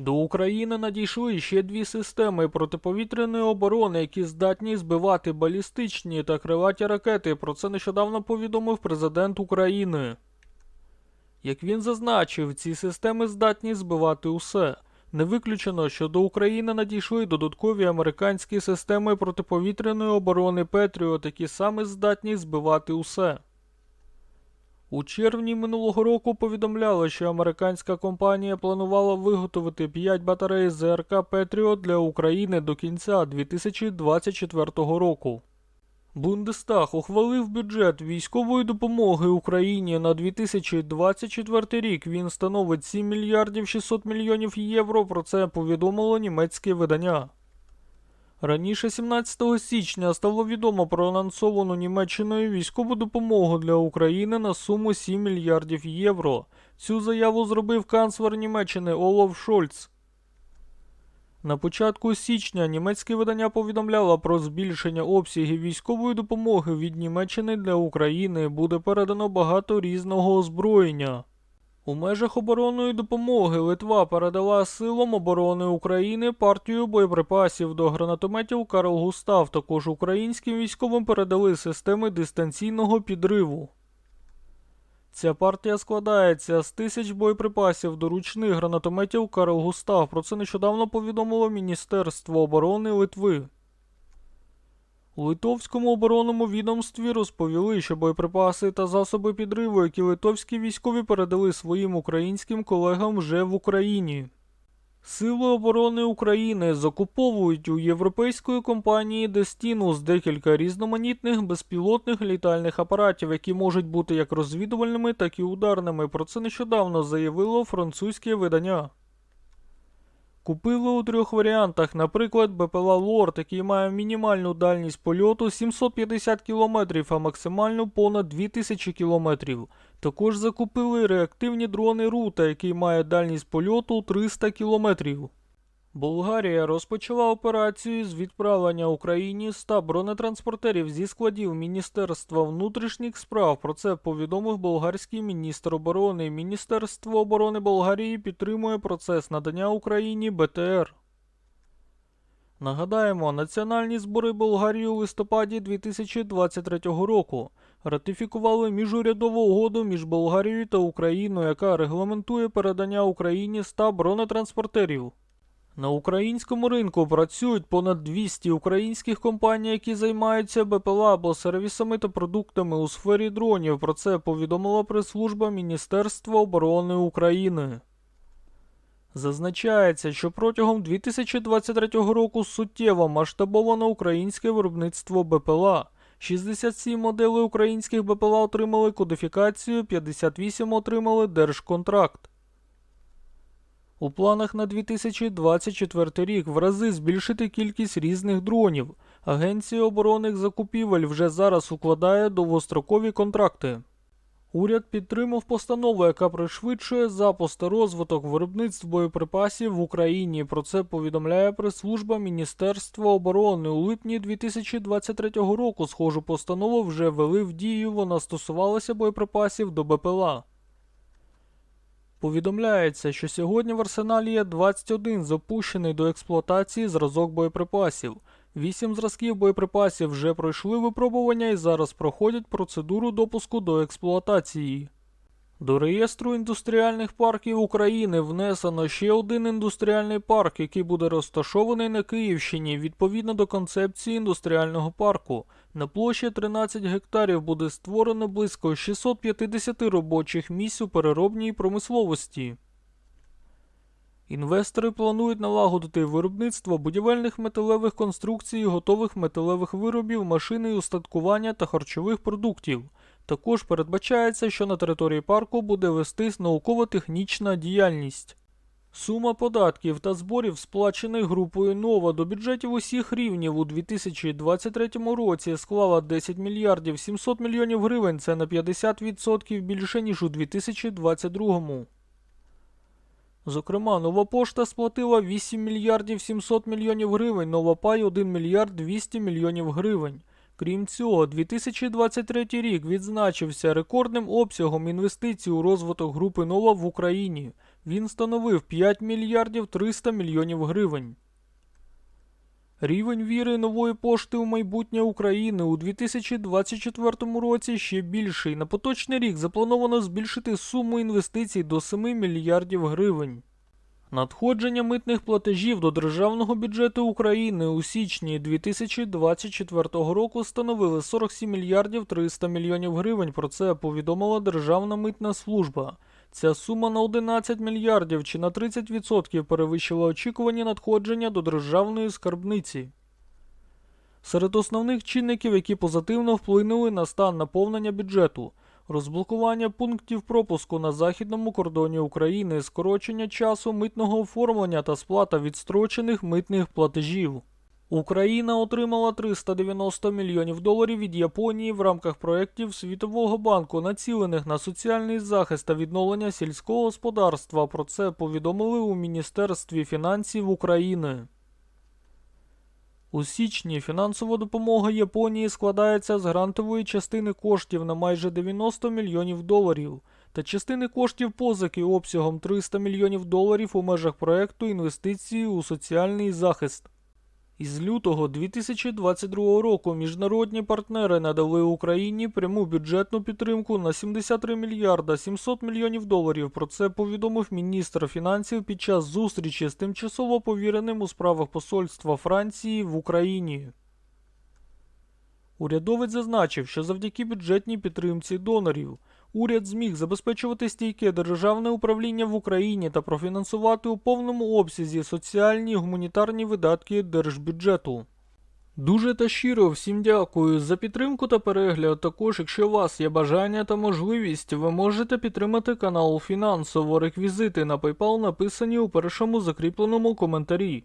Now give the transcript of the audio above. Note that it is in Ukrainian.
До України надійшли ще дві системи протиповітряної оборони, які здатні збивати балістичні та крилаті ракети. Про це нещодавно повідомив президент України. Як він зазначив, ці системи здатні збивати усе. Не виключено, що до України надійшли додаткові американські системи протиповітряної оборони Петріот, які саме здатні збивати усе. У червні минулого року повідомляли, що американська компанія планувала виготовити 5 батарей ЗРК Петріот для України до кінця 2024 року. Бундестаг ухвалив бюджет військової допомоги Україні на 2024 рік. Він становить 7 мільярдів 600 мільйонів євро. Про це повідомило німецьке видання. Раніше 17 січня стало відомо про анонсовану Німеччиною військову допомогу для України на суму 7 мільярдів євро. Цю заяву зробив канцлер Німеччини Олаф Шольц. На початку січня німецьке видання повідомляло про збільшення обсягів військової допомоги від Німеччини для України буде передано багато різного озброєння. У межах оборонної допомоги Литва передала силам оборони України партію боєприпасів до гранатометів Карл Густав. Також українським військовим передали системи дистанційного підриву. Ця партія складається з тисяч боєприпасів до ручних гранатометів Карл Густав. Про це нещодавно повідомило Міністерство оборони Литви. У литовському оборонному відомстві розповіли, що боєприпаси та засоби підриву, які литовські військові передали своїм українським колегам вже в Україні. Сили оборони України закуповують у європейської компанії Destinus декілька різноманітних безпілотних літальних апаратів, які можуть бути як розвідувальними, так і ударними. Про це нещодавно заявило французьке видання. Купили у трьох варіантах, наприклад, БПЛА Лорд, який має мінімальну дальність польоту 750 км, а максимальну понад 2000 км. Також закупили реактивні дрони Рута, який має дальність польоту 300 км. Болгарія розпочала операцію з відправлення Україні 100 бронетранспортерів зі складів Міністерства внутрішніх справ. Про це повідомив болгарський міністр оборони. Міністерство оборони Болгарії підтримує процес надання Україні БТР. Нагадаємо, національні збори Болгарії у листопаді 2023 року ратифікували міжурядову угоду між Болгарією та Україною, яка регламентує передання Україні 100 бронетранспортерів. На українському ринку працюють понад 200 українських компаній, які займаються БПЛА або сервісами та продуктами у сфері дронів. Про це повідомила прес-служба Міністерства оборони України. Зазначається, що протягом 2023 року суттєво масштабовано українське виробництво БПЛА. 67 моделей українських БПЛА отримали кодифікацію, 58 отримали держконтракт. У планах на 2024 рік в рази збільшити кількість різних дронів. Агенція оборонних закупівель вже зараз укладає довгострокові контракти. Уряд підтримав постанову, яка пришвидшує запуск та розвиток виробництв боєприпасів в Україні. Про це повідомляє прес-служба Міністерства оборони. У липні 2023 року схожу постанову вже ввели в дію. Вона стосувалася боєприпасів до БПЛА. Повідомляється, що сьогодні в арсеналі є 21 запущений до експлуатації зразок боєприпасів. Вісім зразків боєприпасів вже пройшли випробування і зараз проходять процедуру допуску до експлуатації. До реєстру індустріальних парків України внесено ще один індустріальний парк, який буде розташований на Київщині відповідно до концепції індустріального парку. На площі 13 гектарів буде створено близько 650 робочих місць у переробній промисловості. Інвестори планують налагодити виробництво будівельних металевих конструкцій, готових металевих виробів, машини і устаткування та харчових продуктів. Також передбачається, що на території парку буде вестись науково-технічна діяльність. Сума податків та зборів, сплачених групою Нова до бюджетів усіх рівнів у 2023 році склала 10 мільярдів 700 мільйонів гривень, це на 50% більше, ніж у 2022. Зокрема, Нова Пошта сплатила 8 мільярдів 700 мільйонів гривень, Новопай 1 мільярд 200 мільйонів гривень. Крім цього, 2023 рік відзначився рекордним обсягом інвестицій у розвиток групи Нова в Україні. Він становив 5 мільярдів 300 мільйонів гривень. Рівень віри нової пошти у майбутнє України у 2024 році ще більший. На поточний рік заплановано збільшити суму інвестицій до 7 мільярдів гривень. Надходження митних платежів до державного бюджету України у січні 2024 року становили 47 мільярдів 300 мільйонів гривень. Про це повідомила Державна митна служба. Ця сума на 11 мільярдів чи на 30% перевищила очікувані надходження до державної скарбниці. Серед основних чинників, які позитивно вплинули на стан наповнення бюджету, розблокування пунктів пропуску на західному кордоні України, скорочення часу митного оформлення та сплата відстрочених митних платежів. Україна отримала 390 мільйонів доларів від Японії в рамках проєктів Світового банку, націлених на соціальний захист та відновлення сільського господарства. Про це повідомили у Міністерстві фінансів України. У січні фінансова допомога Японії складається з грантової частини коштів на майже 90 мільйонів доларів та частини коштів позики обсягом 300 мільйонів доларів у межах проекту інвестиції у соціальний захист. Із лютого 2022 року міжнародні партнери надали Україні пряму бюджетну підтримку на 73 мільярда 700 мільйонів доларів. Про це повідомив міністр фінансів під час зустрічі з тимчасово повіреним у справах посольства Франції в Україні. Урядовець зазначив, що завдяки бюджетній підтримці донорів уряд зміг забезпечувати стійке державне управління в Україні та профінансувати у повному обсязі соціальні і гуманітарні видатки держбюджету. Дуже та щиро всім дякую за підтримку та перегляд. Також, якщо у вас є бажання та можливість, ви можете підтримати канал фінансово. Реквізити на PayPal написані у першому закріпленому коментарі.